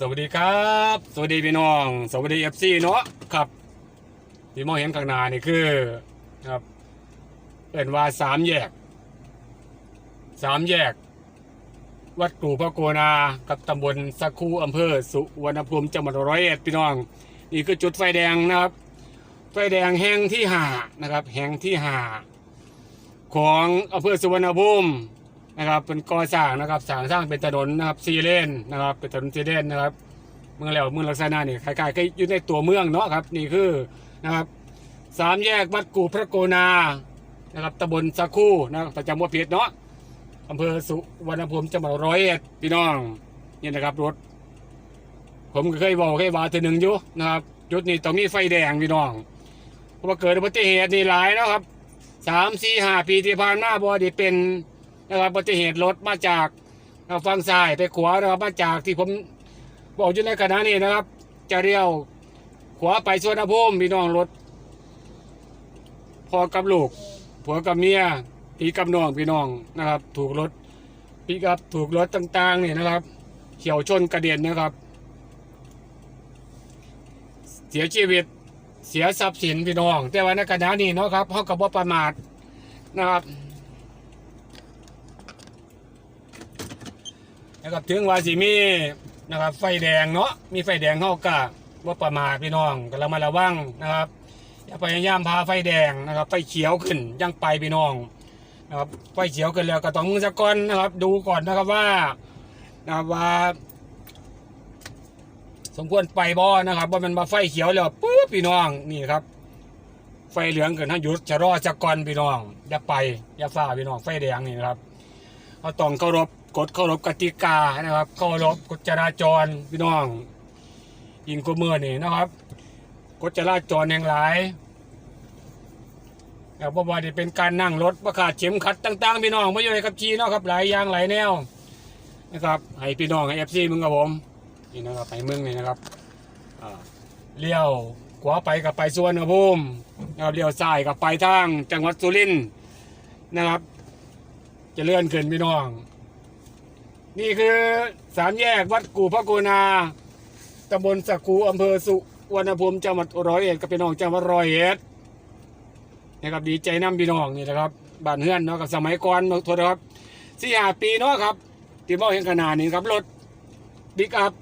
สวัสดีครับ สวัสดีพี่น้อง สวัสดีเอฟซีเนาะครับที่มองเห็นข้างหน้านี่คือครับเป็นว่าสามแยกสามแยก วัดกู่พระโกนากับตำบลสักคูอำเภอสุวรรณภูมิจังหวัดร้อยเอ็ดพี่น้อง นี่คือจุดไฟแดงนะครับ ไฟแดงแห่งที่หานะครับ แห่งที่หาของอำเภอสุวรรณภูมิ นะครับเป็นก่อสร้างนะครับสร้างสร้างเป็นถนนนะครับซีเลนนะครับเป็นถนนซีเลนนะครับ เมืองแล้วเมืองลักษณะนี่คล้ายๆก็อยู่ในตัวเมืองเนาะครับนี่คือนะครับสามแยกวัดกู่พระโกนานะครับตำบลสักคูนะครับประจำวัดเพชรเนาะอำเภอสุวรรณภูมิจังหวัดร้อยเอ็ดพี่น้องนี่นะครับรถ ผมก็เคยบอกเคยว่าตัวหนึ่งอยู่นะครับจุดนี้ต้องมีไฟแดงพี่น้องเพราะว่าเกิดอุบัติเหตุนี่หลายนะครับสามสี่ห้าปีที่ผ่านมาบอดีเป็น นะครับอุบัติเหตุรถมาจากฝั่งซ้ายไปขวานะครับมาจากที่ผมบอกอยู่ในขณะนี้นะครับ จะเลี้ยวขวาไปสวนภูมิพี่น้องรถพอกับลูกผัวกับเมียพี่กับน้องพี่น้องนะครับ ถูกรถพี่กับถูกรถต่างๆนี่นะครับเฉียวชนกระเด็นนะครับ เสียชีวิตเสียทรัพย์สินพี่น้อง แต่ว่าในขณะนี้เนาะครับเขากับว่าประมาทนะครับ นะครับถึงว่าสิมีนะครับ ไฟแดงเนาะมีไฟแดงเข้ากะว่าประมาทพี่น้องก็เรามาระวังนะครับอย่าพยายามพาไฟแดงนะครับไฟเขียวขึ้นยังไปพี่น้องนะครับไฟเขียวขึ้นแล้วก็ต้องมึงสะก่อนนะครับ ดูก่อนนะครับว่านะครับว่า สมควรไปบ่นะครับว่ามันมาไฟเขียวแล้วปุ๊บพี่น้องนี่ครับ ไฟเหลืองเกินให้หยุดชะลอจักก่อนพี่น้องอย่าไปอย่าฝ่าพี่น้องไฟแดงนี่นะครับเราต้องเคารพ กฎเคารพกติกานะครับเคารพกฎจราจรพี่น้อง ยิงกูเมื่อนี่นะครับกฎจราจรแห่งหลายแล้วบ่ว่าจะเป็นการนั่งรถประกาศเข็มขัดต่าง ๆ พี่น้องไม่อยู่ในขับขี่เนาะครับหลายอย่างหลายแนวนะครับให้พี่น้องให้เอฟซีมึงกับผมนี่นะครับไปมืองนี่นะครับเลี้ยวขวาไปกับไปสวนภูมินะครับเลี้ยวซ้ายกับไปทางจังหวัดสุรินทร์นะครับ จะเลื่อนขึ้นพี่น้อง นี่คือสามแยกวัดกู่พระโกนาตำบลสักคูอำเภอสุวรรณภูมิจังหวัดร้อยเอ็ดกับพี่น้องจังหวัดร้อยเอ็ดนะครับดีใจน้ำพี่น้องนี่นะครับบ้านเฮือนเนาะกับสมัยก่อนโทษนะครับสี่ห้าปีเนาะครับที่มองเห็นขนาดนี้ครับรถบิ๊กอัพ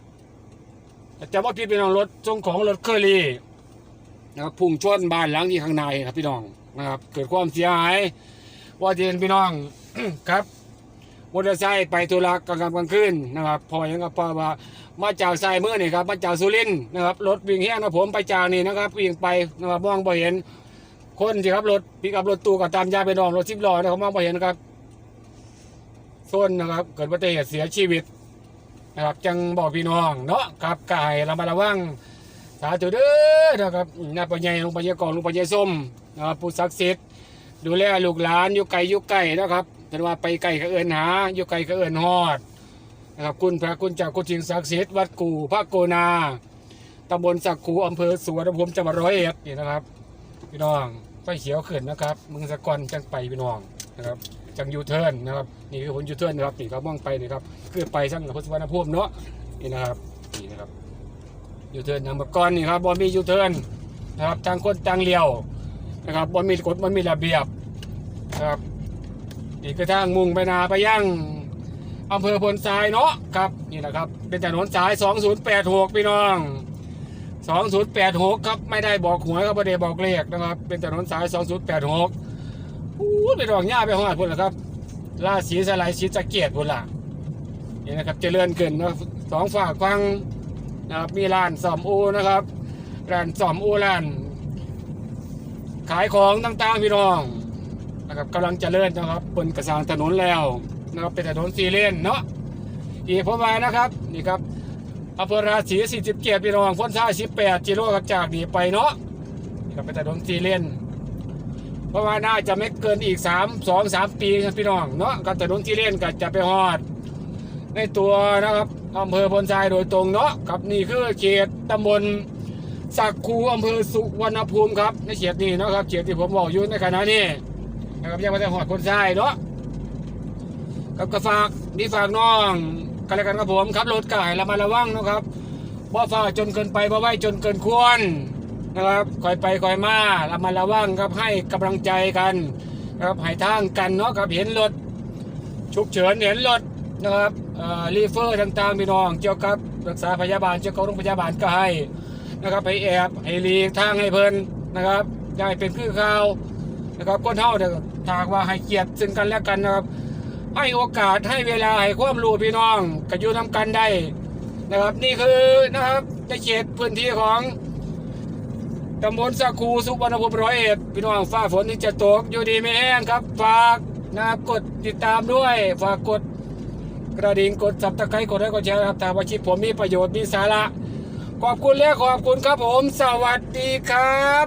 จะว่าพี่พี่น้องรถทรงของรถเคอรี่นะครับพุ่งชนบ้านหลังที่ข้างในครับพี่น้องนะครับ เกิดความเสียหาย ว่าที่เป็นพี่น้องครับ มอเตอร์ไซค์ไปธุระกลางค่ำกลางคืนนะครับพอยังกับพอว่ามาจากสายมือนี่ครับมาจากสุรินทร์นะครับรถวิ่งแห้งนะผมไปจากนี่นะครับวิ่งไปนะครับมองบ่เห็น คนที่ครับรถพิกับรถตู้กับตามยาไปนองรถสิบล้อนะครับมองบ่เห็นนะครับส้นนะครับเกิดอุบัติเหตุเสียชีวิตนะครับจังบอกพี่น้องเนาะครับกายเรามาระวังสาธุเด้อนะครับนาปัญญาลงปัญญากรลงปัญญาส้มนะครับผู้ศักดิ์สิทธิ์ดูแลลูกหลานอยู่ไกลอยู่ใกล้นะครับ แต่ว่าไปไกลก็เอินหา อยู่ไกลก็เอินฮอดนะครับคุณพระคุณเจ้าคุณจิงศักดิ์สิทธิ์วัดกู่พระโกนาตำบลสักคูอำเภอสุวรรณภูมิจังหวัดร้อยเอ็ดนี่นะครับ พี่น้องไฟเขียวขึ้นนะครับมึงสะกอนจังไปพี่น้องนะครับจังยูเทิร์นนะครับนี่คือผลยูเทิร์นนะครับนี่ครับมองไปนี่ครับคือไปสั่งกับพุทธวรรณภูมิเนาะนี่นะครับนี่นะครับยูเทิร์นนำมาก่อนนี่ครับบอมียูเทิร์นนะครับต่างคนต่างเลี้ยวนะครับบ่มีกฎบ่มีระเบียบนะครับ นี่คือทางมุ่งไปนาไปยังอำเภอพลทรายเนาะครับนี่แหละครับ เป็นถนนสาย 2086พี่น้อง 2086 ครับไม่ได้บอกหวยครับไม่ได้บอกเลขนะครับ เป็นถนนสาย 2086อู้ไปดอกหญ้าไปหอดพุ่นละครับล่าสีสลายสีสะเกียดพุ่นละนี่นะครับเจริญเกินนะสองฝากฟังนะครับมีร้านซ่อมอูนะครับร้านซ่อมอูร้านขายของต่างๆพี่น้อง นะครับกำลังจะเจริญนนะครับบนกระสางถนนแล้วนะครับเป็นถนนสี่เลนเนาะอีกพอมานะครับนี่ครับอำเภอราศี47พี่น้องพ้นท่า18กิโลครับจากนี้ไปเนาะนี่ครับเป็นถนนสี่เลนเพราะว่าน่าจะไม่เกินอีก3 2 3ปีครับพี่น้องเนาะกับถนนสี่เลนก็จะไปฮอด ในตัวนะครับอำเภอพลทรายโดยตรงเนาะครับนี่คือเขตตำบลสักคูอำเภอสุวรรณภูมิครับในเขตนี้นะครับเขตที่ผมบอกอยู่ในขณะนี้ นะครับยังไม่ได้หอดคนใช่เนาะกับกระฝากนี่ฝากน้องกันแล้วกันครับผมขับรถก่ายระมัดระวังนะครับบ่ฟ้าจนเกินไปบ่ไหวจนเกินควรนะครับคอยไปคอยมาระมัดระวังครับให้กำลังใจกันนะครับให้ทางกันเนาะครับเห็นรถฉุกเฉินเห็นรถนะครับอ่อรีเฟอร์ต่างๆพี่น้องเกี่ยวกับรักษาพยาบาลเจ้าของโรงพยาบาลก็ให้นะครับให้แอบให้หลีทางให้เพลินนะครับอย่าให้เป็นคือข่าว นะครับคนเฮาเนี่ยถ้าหากว่าให้เกียรติซึ่งกันและกันนะครับ ให้โอกาสให้เวลาให้ความรู้พี่น้องก็อยู่นำกันได้นะครับนี่คือนะครับในเขตพื้นที่ของตำบลสะคูสุวรรณภูมิร้อยเอ็ดพี่น้องฟ้าฝนที่จะตกอยู่ดีไม่แห้งครับ ฝากนะครับกดติดตามด้วย ฝากกดกระดิ่งกดสับตะไคร้กดไลค์กดแชร์ครับถ้าว่าคลิปผมมีประโยชน์มีสาระขอบคุณและขอบคุณครับผม สวัสดีครับ